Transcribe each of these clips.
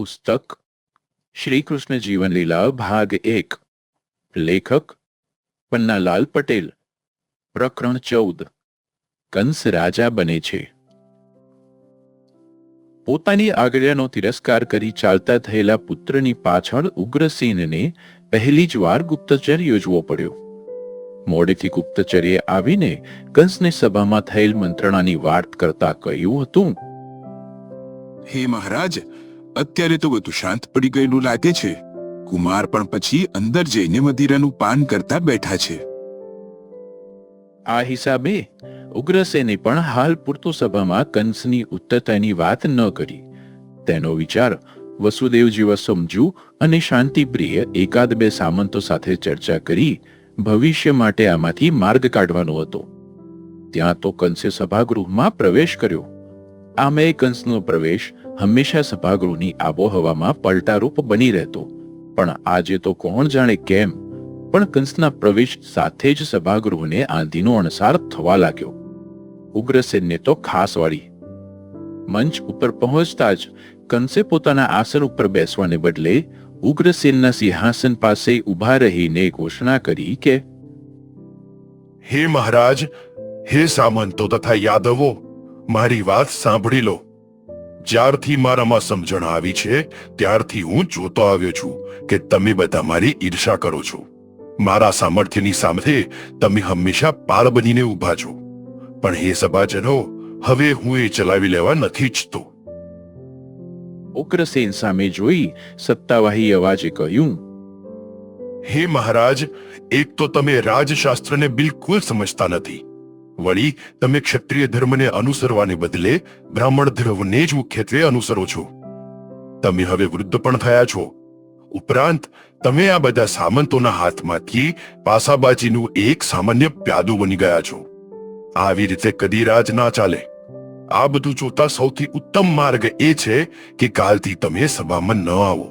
પુસ્તક, શ્રીકૃષ્ણ જીવનલીલા ભાગ એક, લેખક, પન્નાલાલ પટેલ, પ્રકરણ ચૌદ, કંસ રાજા બને છે. પોતાની આગળનો તિરસ્કાર કરી ચાલતા થયેલા પુત્રની પાછળ ઉગ્રસેનને પહેલી જ વાર ગુપ્તચર યોજવો પડ્યો. મોડેથી ગુપ્તચર્ય આવીને કંસને સભામાં થયેલ મંત્રણાની વાત કરતા કહ્યું હતું, હે મહારાજ અત્યારે તો બધું શાંત પડી ગયેલું લાગે છે. કુમાર પણ પછી અંદર જઈને મદિરાનું પાન કરતા બેઠા છે. આ હિસાબે ઉગ્રસેને પણ હાલ પૂરતો સભામાં કંસની ઉત્તરતાની વાત ન કરી. તેનો વિચાર વસુદેવ જેવા સમજુ અને શાંતિપ્રિય એકાદ બે સામંતો સાથે ચર્ચા કરી ભવિષ્ય માટે આમાંથી માર્ગ કાઢવાનો હતો. ત્યાં તો કંસે સભાગૃહમાં પ્રવેશ કર્યો. આમે કંસનો પ્રવેશ હંમેશા સભાગૃહની આબોહવામાં પલટારૂપ બની રહેતો. પણ આજે તો કોણ જાણે કેમ? પણ કંસના પ્રવેશ સાથે જ સભાગૃહને આંધીનો અણસાર થવા લાગ્યો. ઉગ્રસેનને તો ખાસ વાળી મંચ ઉપર પહોંચતા જ કંસે પોતાના આસન ઉપર બેસવાને બદલે ઉગ્રસેનના સિંહાસન પાસે ઊભા રહીને ઘોષણા કરી કે, હે મહારાજ, હે સામંતો તથા યાદવો, મારી વાત સાંભળી લો. જ્યારથી મારામાં સમજણ આવી છે ત્યારથી હું જોતો આવ્યો છું કે તમે બધા મારી ઈર્ષા કરો છો. મારા સામર્થ્યની સામે તમે હંમેશા પાર બનીને ઊભા છો. પણ હે સભાજનો હવે હું એ ચલાવી લેવા નથી ઈચ્છતો. ઉગ્રસેન સામે જોઈ સત્તાવાહી અવાજે કહ્યું હે મહારાજ એક તો તમે રાજશાસ્ત્રને બિલકુલ સમજતા નથી. વળી, તમે ક્ષત્રિય ધર્મને અનુસરવાને બદલે બ્રાહ્મણ ધર્મને જ મુખ્યત્વે અનુસરો છો. તમે હવે વૃદ્ધ પણ થયા છો. ઉપરાંત, તમે આ બધા સામંતોના હાથમાંથી પાસાબાજીનું એક સામાન્ય પ્યાદું બની ગયા છો. આવી રીતે કદી રાજ ના ચાલે. આ બધું જોતા સૌથી ઉત્તમ માર્ગ એ છે કે કાલથી તમે સભામાં ન આવો.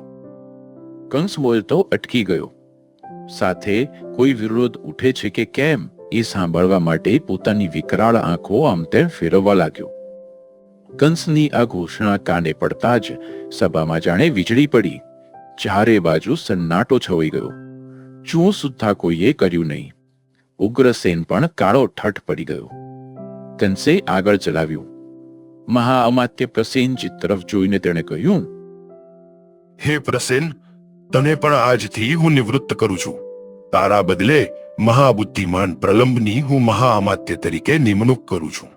કંસ બોલતો અટકી ગયો. સાથે કોઈ વિરોધ ઉઠે છે કે કેમ? એ સાંભળવા માટે પોતાની વિકરાળ આંખો આમ તેમ ફેરવવા લાગ્યો. કંસની આ ઘોષણા કાને પડતા જ સભામાં જાણે વીજળી પડી. ચારે બાજુ સન્નાટો છવાઈ ગયો. ચૂ સુદ્ધા કોઈએ કર્યું નહીં. ઉગ્રસેન પણ કાળો ઠઠ પડી ગયો. કંસે આગળ ચલાવ્યું. મહાઅમાત્ય પ્રસેનજી તરફ જોઈને તેણે કહ્યું, હે પ્રસેન, તને પણ આજથી હું નિવૃત્ત કરું છું. તારા બદલે મહાબુદ્ધિમાન પ્રલંબની હું મહાઅમાત્ય તરીકે નિમણૂક કરું છું.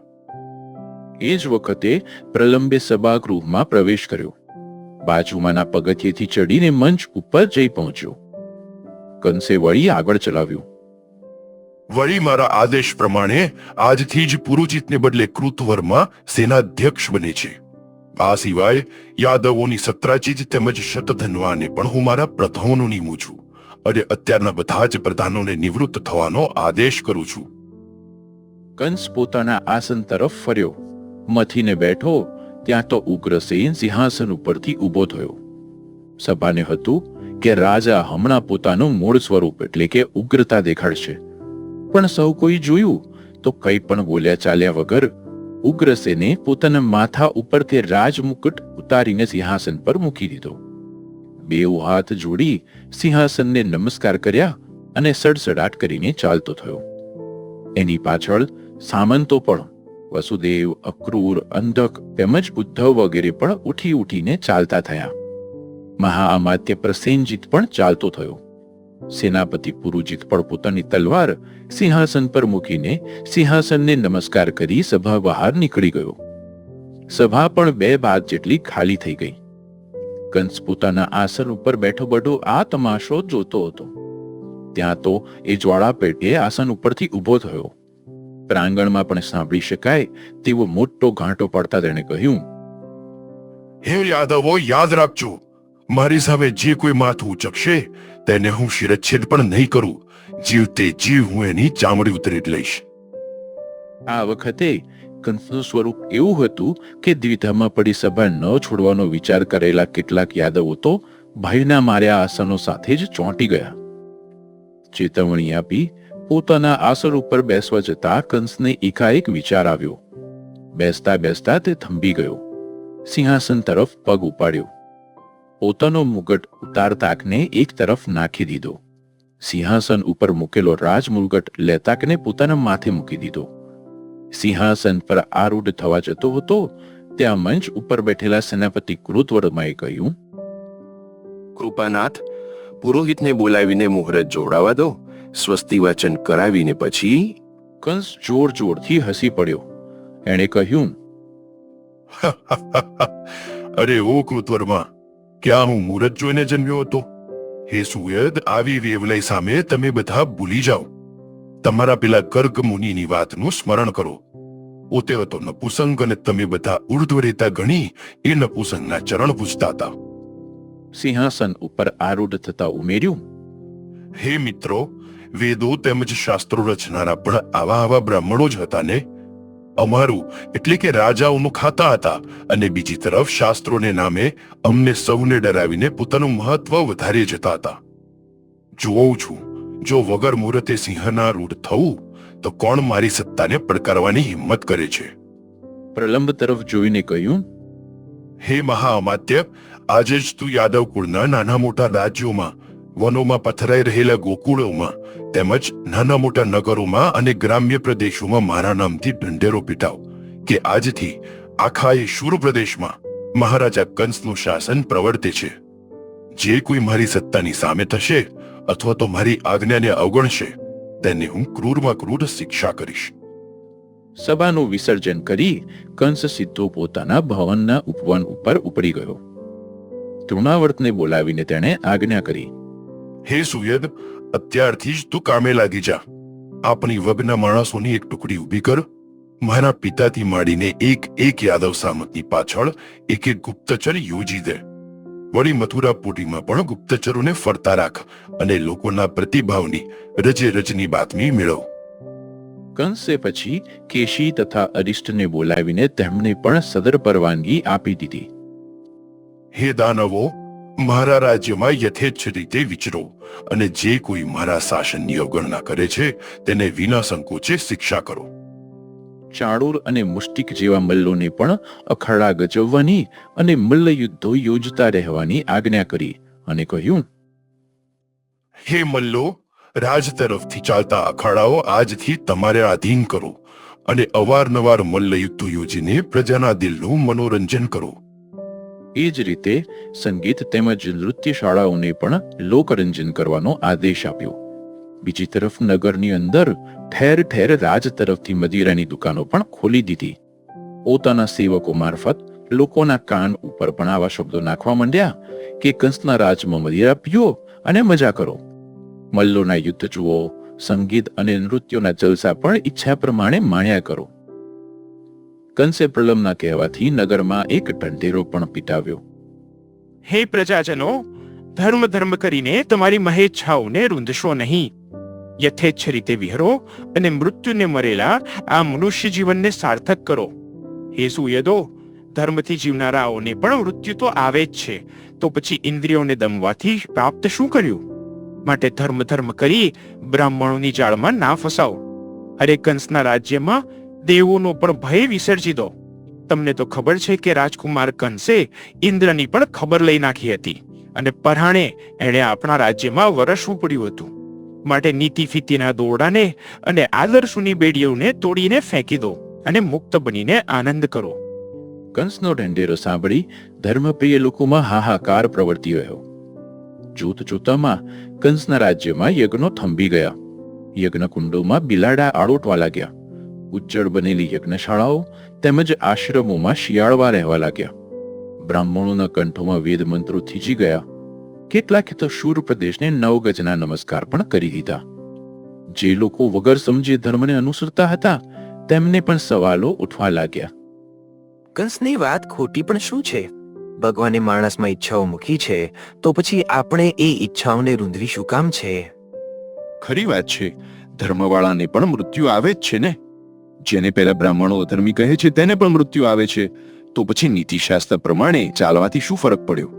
એ જ વખતે પ્રલંબે સભાગૃહમાં પ્રવેશ કર્યો. બાજુમાંના પગથિયેથી ચડીને મંચ ઉપર જઈ પહોંચ્યો. કંસે વળી આગળ ચલાવ્યું. વળી મારા આદેશ પ્રમાણે આજથી જ પુરુચિતને બદલે કૃતવર્મા સેનાધ્યક્ષ બને છે. આ સિવાય યાદવોની સત્રાચીજ તેમજ શતધનવાને પણ હું મારા પ્રધાનો નિમું છું. અને અત્યારના બધા જ પ્રધાનોને નિવૃત્ત થવાનો આદેશ કરું છું. કંસ પોતાના આસન તરફ ફર્યો. મથીને બેઠો, ત્યાં તો ઉગ્રસેન સિંહાસન ઉપરથી ઊભો થયો. સભાને હતું કે રાજા હમણાં પોતાનું મૂળ સ્વરૂપ એટલે કે ઉગ્રતા દેખાડશે. પણ સૌ કોઈ જોયું તો કંઈ પણ બોલ્યા ચાલ્યા વગર ઉગ્રસેને પોતાના માથા ઉપરથી રાજમુકુટ ઉતારીને સિંહાસન પર મૂકી દીધો. બેઉ હાથ જોડી સિંહાસનને નમસ્કાર કર્યા અને સડસડાટ કરીને ચાલતો થયો. એની પાછળ સામંતો પણ, વસુદેવ, અક્રૂર, અંધક તેમજ ઉદ્ધવ વગેરે પણ ઉઠી ઉઠીને ચાલતા થયા. મહાઅમાત્ય પ્રસેનજીત પણ ચાલતો થયો. સેનાપતિ પુરુજીત પણ પોતાની તલવાર સિંહાસન પર મૂકીને સિંહાસનને નમસ્કાર કરી સભા બહાર નીકળી ગયો. સભા પણ બે બાદ જેટલી ખાલી થઈ ગઈ. કંસ પોતાના આસન ઉપર બેઠો બેઠો આ તમાશો જોતો હતો. ત્યાં તો એ જ્વાળા પેટે આસન ઉપરથી ઊભો થયો. પ્રાંગણમાં પણ સાંભળી શકાય તેવો મોટો ઘાંટો પડતા તેણે કહ્યું હે યાદવો યાદ રાખજો. મારી સામે જે કોઈ માથું ઉચકશે તેને હું શિરચ્છેદ પણ નહીં કરું. જીવતે જીવ હું એની ચામડી ઉતરી લઈશ. આ વખતે કંસનું સ્વરૂપ એવું હતું કે દ્વિધામાં પડી સભા ન છોડવાનો વિચાર કરેલા કેટલાક યાદવો તો ભયના માર્યા આસનો સાથે જ ચોંટી ગયા. ચેતવણી આપી પોતાના આસન ઉપર બેસવા જતા કંસને એકાએક વિચાર આવ્યો. બેસતા બેસતા તે થંભી ગયો. સિંહાસન તરફ પગ ઉપાડ્યો. પોતાનો મુગટ ઉતારતાકને એક તરફ નાખી દીધો. સિંહાસન ઉપર મૂકેલો રાજ મુગટ લેતાકને પોતાના માથે મૂકી દીધો. સિંહાસન પર આરૂઢ થવા જતો હતો ત્યાં મંચ ઉપર બેઠેલા સેનાપતિ કૃતવર્માએ કહ્યું કૃપાનાથ પુરોહિતને બોલાવીને મુહૂર્ત જોડાવા દો સ્વસ્તિ વાચન કરાવીને પછી કંસ જોર જોરથી હસી પડ્યો એણે કહ્યું અરે ઓ કૃતવર્મા ક્યાં હું મુહૂર્ત જોઈને જન્મ્યો હતો હે સુયદ આવી વેવલય સામે તમે બધા ભૂલી જાઓ તમારા પેલા ગર્ગ મુનિની વાતનું સ્મરણ કરો. પોતે હતો નપુસંગ અને તમે બધા ઉર્ધ્વ રેતા ગણી એ નપુસંગના ચરણ પૂજતા હતા સિંહાસન ઉપર આરૂઢ થતા ઉમેર્યું હે મિત્રો વેદો તેમજ શાસ્ત્રો રચનારા પણ આવા આવા બ્રાહ્મણો જ હતા ને? અમારું એટલે કે રાજાઓનું ખાતા હતા અને બીજી તરફ શાસ્ત્રોને નામે અમને સૌને ડરાવીને પોતાનું મહત્વ વધારે જતા હતા. જોઉં છું જો વગર મુહૂર્તે સિંહના રૂઢ થવું તો કોણ મારી સત્તાને પડકારવાની હિંમત કરે છે? પ્રલંબ તરફ જોઈને કહ્યું હે મહાઅમાત્ય આજે જ તું યાદવ કુળના નાના મોટા રાજ્યોમાં વનોમાં પથરાઈ રહેલા ગોકુળોમાં તેમજ નાના મોટા નગરોમાં અને ગ્રામ્ય પ્રદેશોમાં મારા નામથી ઢંઢેરો પીટાવ કે આજથી આખા એ શૂર પ્રદેશમાં મહારાજા કંસનું શાસન પ્રવર્તે છે. જે કોઈ મારી સત્તાની સામે થશે અથવા તો મારી આજ્ઞાને અવગણશે તેને હું ક્રૂરમાં ક્રૂર શિક્ષા કરીશ. સભાનું વિસર્જન કરી કંસ સીધો પોતાના ભવનના ઉપવન ઉપર ઉપડી ગયો. તૃણાવર્તને બોલાવીને તેણે આજ્ઞા કરી હે સુયદ અત્યારથી જ તું કામે લાગી જા. આપણી વગના માણસોની એક ટુકડી ઊભી કર. મારા પિતાથી માંડીને એક એક યાદવ સામતની પાછળ એક એક ગુપ્તચર યોજી દે. વળી મથુરાપુટીમાં પણ ગુપ્તચરોને ફરતા રાખ અને લોકોના પ્રતિભાવની રજે રજની બાતમી મેળવ. કંસે પછી કેશી તથા અરિષ્ટને બોલાવીને તેમને પણ સદર પરવાનગી આપી દીધી. હે દાનવો મારા રાજ્યમાં યથેચ્છ રીતે વિચરો અને જે કોઈ મારા શાસનની અવગણના કરે છે તેને વિના સંકોચે શિક્ષા કરો. ચાણૂર અને મુષ્ટિક જેવા મલ્લોને પણ અખાડા ગજવવાની અને મલ્લ યુદ્ધો યોજતા રહેવાની આજ્ઞા કરી અને કહ્યું હે મલ્લો રાજ તરફથી ચાલતા અખાડાઓ આજથી તમારે આધીન કરો અને અવારનવાર મલ્લ યુદ્ધો યોજીને પ્રજાના દિલનું મનોરંજન કરો. એ જ રીતે સંગીત તેમજ નૃત્ય શાળાઓને પણ લોકરંજન કરવાનો આદેશ આપ્યો. બીજી તરફ નગરની અંદર ઠેર ઠેર રાજ તરફથી મદિરાની દુકાનો પણ ખોલી દીધી. પોતાના સેવકો મારફત લોકોના કાન ઉપર પણ આવા શબ્દો નાખવા માંડ્યા કે કંસના રાજમાં મદિરા પીઓ અને મજા કરો. મલ્લોના યુદ્ધ જુઓ, સંગીત અને નૃત્યોના જલસા પણ ઈચ્છા પ્રમાણે માણ્યા કરો. કંસે પ્રલમના કહેવાથી નગરમાં એક ઢંઢેરો પણ પીટાવ્યો. હે પ્રજાજનો, ધર્મ ધર્મ કરીને તમારી મહેચ્છાઓને રૂંધશો નહીં. યથેચ્છ રીતે વિહરો અને મૃત્યુને મરેલા આ મનુષ્ય જીવનને સાર્થક કરો હે સુયદો ધર્મથી જીવનારાઓને પણ મૃત્યુ તો આવે જ છે તો પછી ઇન્દ્રિયોને દમવાથી પ્રાપ્ત શું કર્યું માટે ધર્મ ધર્મ કરી બ્રાહ્મણોની જાળમાં ના ફસાવો અરે કંસના રાજ્યમાં દેવોનો પણ ભય વિસર્જી દો તમને તો ખબર છે કે રાજકુમાર કંસે ઇન્દ્રની પણ ખબર લઈ નાખી હતી અને પરાણે એણે આપણા રાજ્યમાં વરસવું પડ્યું હતું માટે નીતિ ફીતીના દોરડાને અને આદર્શોની બેડીઓને તોડીને ફેંકી દો અને મુક્ત બનીને આનંદ કરો. કંસનો ઢંઢેરો સાંભળી ધર્મપ્રિય લોકોમાં હાહાકાર પ્રવર્તી રહ્યો. જૂત જૂતામાં કંસના રાજ્યમાં યજ્ઞો થંભી ગયા. યજ્ઞ કુંડોમાં બિલાડા આળોટવા લાગ્યા. ઉજ્જળ બનેલી યજ્ઞશાળાઓ તેમજ આશ્રમોમાં શિયાળવા રહેવા લાગ્યા. બ્રાહ્મણોના કંઠોમાં વેદ મંત્રો થીજી ગયા. કેટલાકે તો શૂર પ્રદેશને નવ ગજના નમસ્કાર પણ કરી દીધા. જે લોકો વગર સમજે ધર્મને અનુસરતા હતા તેમને પણ સવાલો ઉઠવા લાગ્યા. કંસની વાત ખોટી પણ શું છે? ભગવાને માણસમાં ઈચ્છાઓ મૂકી છે તો પછી આપણે એ ઈચ્છાઓને રૂંધવી શું કામ છે? ખરી વાત છે ધર્મવાળાને પણ મૃત્યુ આવે જ છે ને? જેને પહેલા બ્રાહ્મણો અધર્મી કહે છે તેને પણ મૃત્યુ આવે છે. તો પછી નીતિશાસ્ત્ર પ્રમાણે ચાલવાથી શું ફરક પડ્યો?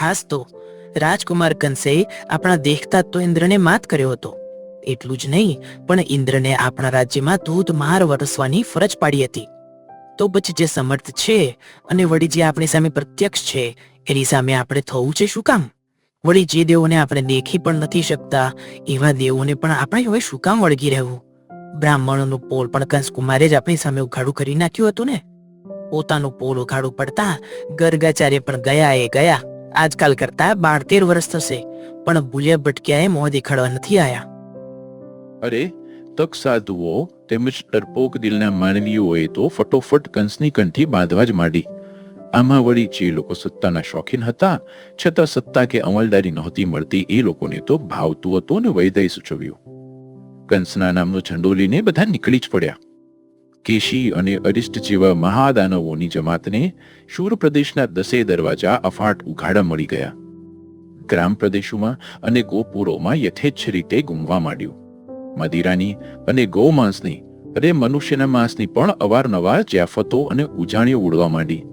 હાસ તો રાજકુમાર કંસે આપણા દેખતા તો ઇન્દ્રને માત કર્યો હતો. એટલું જ નહીં, પણ ઇન્દ્રને આપણા રાજ્યમાં ધોધમાર વરસવાની ફરજ પાડી હતી. તો પછી જે સમર્થ છે અને વળી જે આપણી સામે પ્રત્યક્ષ છે, એની સામે આપણે થવું છે શું કામ? વળી જે દેવોને આપણે દેખી પણ નથી શકતા, એવા દેવોને પણ આપણે હવે શું કામ વળગી રહેવું? બ્રાહ્મણોનું પોલ પણ કંસકુમારે જ આપણી સામે ઉઘાડું કરી નાખ્યું હતું ને? પોતાનું પોલ ઉઘાડું પડતા ગર્ગાચાર્ય પણ ગયા એ ગયા. આજકાલ કરતા બાર તેર વર્ષ થશે, પણ ભૂલ્યા ભટક્યાએ મોં દેખાડવા નથી આયા. અરે, તક સાધુઓ તેમજ ડરપોક દિલના માનવીઓએ તો ફટોફટ કંસની કંઠી બાંધવા જ માંડી. આમાં વળી જે લોકો સત્તાના શોખીન હતા, છતાં સત્તા કે અમલદારી નહોતી મળતી, એ લોકોને તો ભાવતું હતું ને વૈદય સૂચવ્યું. કંસના નામનો ઝંડો લઈને બધા નીકળી જ પડ્યા. કેશી અને અરિષ્ટ જેવા મહાદાનવોની જમાતને શૂર પ્રદેશના દસે દરવાજા અફાટ ઉઘાડા મળી ગયા. ગ્રામ પ્રદેશોમાં અને ગોપુરોમાં યથેચ્છ રીતે ગુમવા માંડ્યું. મદિરાની અને ગૌમાંસની અરે મનુષ્યના માંસની પણ અવારનવાર જ્યાફતો અને ઉજાણીઓ ઉડવા માંડી.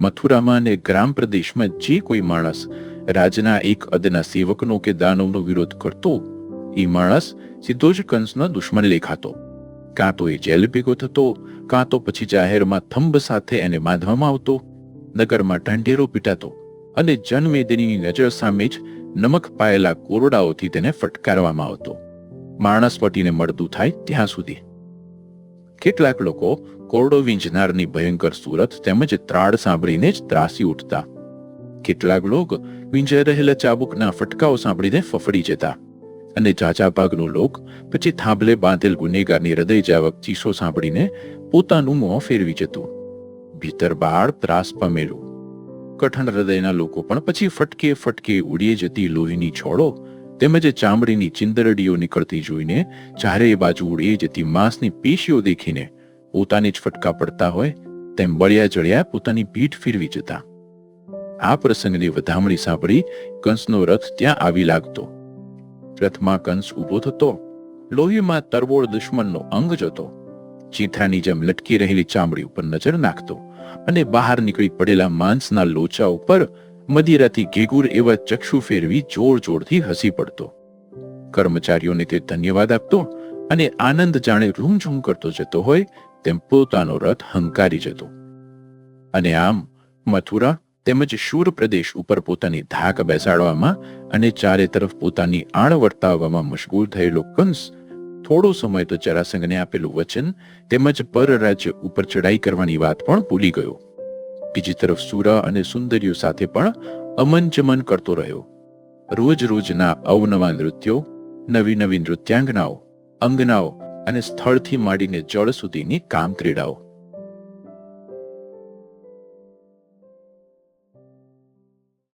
મથુરામાં અને ગ્રામ પ્રદેશમાં જે કોઈ માણસ રાજના એક અદના સેવકનો કે દાનવનો વિરોધ કરતો એ માણસ સીધો જ કંસનો દુશ્મન લેખાતો. કાં તો એ જેલ ભેગો થતો કાં તો પછી જાહેરમાં થંભ સાથે એને બાંધવામાં આવતો, નગરમાં ઢંઢેરો પીટાતો અને જનમેદનીની નજર સામે જ નમક પાયેલા કોરડાઓથી તેને ફટકારવામાં આવતો. માણસ પટીને મળતું થાય ત્યાં સુધી. કેટલાક લોકો કોરડો વીંજનારની ભયંકર સુરત તેમજ ત્રાડ સાંભળીને જ ત્રાસી ઉઠતા. કેટલાક લોકો વીંજાઈ રહેલા ચાબુકના ફટકાઓ સાંભળીને ફફડી જતા. અને ઝાઝા ભાગનો લોક પછી થાંભલે બાંધેલ ગુનેગારની હૃદય જાવક ચીસો સાંભળીને પોતાનું મોં ફેરવી જતું. ભીતર બાળ ત્રાસ પામેલું. કઠણ હૃદયના લોકો પણ પછી ફટકે ફટકે ઉડીએ જતી લોહીની છોડો તેમજ ચામડીની ચિંદરડીઓ નીકળતી જોઈને ચારેય બાજુ ઉડીએ જતી માંસની પેશીઓ દેખીને પોતાને જ ફટકા પડતા હોય તેમ બળ્યા જળ્યા પોતાની પીઠ ફેરવી જતા. આ પ્રસંગની વધામણી સાંભળી કંસનો રથ ત્યાં આવી લાગતો. રથમાં કંસ ઊભો થતો, લોહીમાં તરબોળ દુશ્મનનો અંગ જતો. ચીથાની જેમ લટકી રહેલી ચામડી ઉપર નજર નાખતો અને બહાર નીકળી પડેલા માંસના લોચા ઉપર મદિરાથી ઘેગુર એવા ચક્ષુ ફેરવી જોર જોરથી હસી પડતો. કર્મચારીઓને તે ધન્યવાદ આપતો અને આનંદ જાણે રૂમઝૂમ કરતો જતો હોય તેમ પોતાનો રથ હંકારી જતો. અને આમ મથુરા તેમજ શૂર પ્રદેશ ઉપર પોતાની ધાક બેસાડવામાં અને ચારે તરફ પોતાની આણ વર્તાવવામાં મશગુલ થયેલો કંસ થોડો સમય તો જરાસંઘને આપેલું વચન તેમજ પર રાજ્ય ઉપર ચડાઈ કરવાની વાત પણ ભૂલી ગયો. બીજી તરફ સુરા અને સુંદરીઓ સાથે પણ અમન ચમન કરતો રહ્યો. રોજ રોજના અવનવા નૃત્યો, નવી નવી નૃત્યાંગનાઓ, અંગનાઓ અને સ્થળથી માંડીને જળ સુધીની કામ ક્રીડાઓ.